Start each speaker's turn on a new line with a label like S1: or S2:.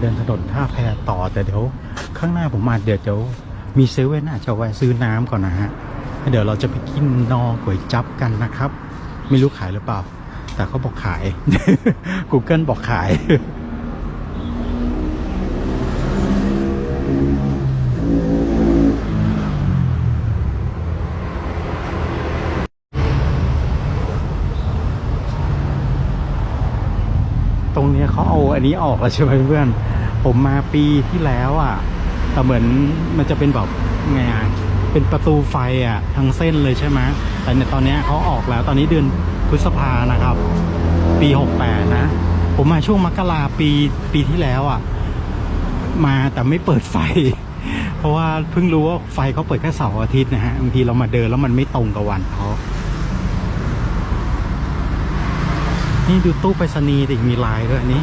S1: เดินถนนท่าแพต่อแต่เดี๋ยวข้างหน้าผมมาเดี๋ยวเดี๋ยวมีเซเว่นอาจจะแวะซื้อน้ำก่อนนะฮะเดี๋ยวเราจะไปกินนอก๋วยจับกันนะครับ ไม่รู้ขายหรือเปล่า แต่เขาบอกขาย Google บอกขาย ตรงเนี้ยเขาเอาอันนี้ออกแล้วใช่ไหมเพื่อน ผมมาปีที่แล้วอะ แต่เหมือนมันจะเป็นแบบไงอะเป็นประตูไฟอะทั้งเส้นเลยใช่ไหมแต่ในตอนเนี้ยเขาออกแล้วตอนนี้เดือนพฤษภานะครับ ปีหกแปดนะ ผมมาช่วงมกราปีปีที่แล้วอะ มาแต่ไม่เปิดไฟ เพราะว่าเพิ่งรู้ว่าไฟเขาเปิดแค่เสาร์อาทิตย์นะฮะบางทีเรามาเดินแล้วมันไม่ตรงกับวันเขา นี่ดูตู้ไปรษณีย์ดิมีลายด้วยอันนี้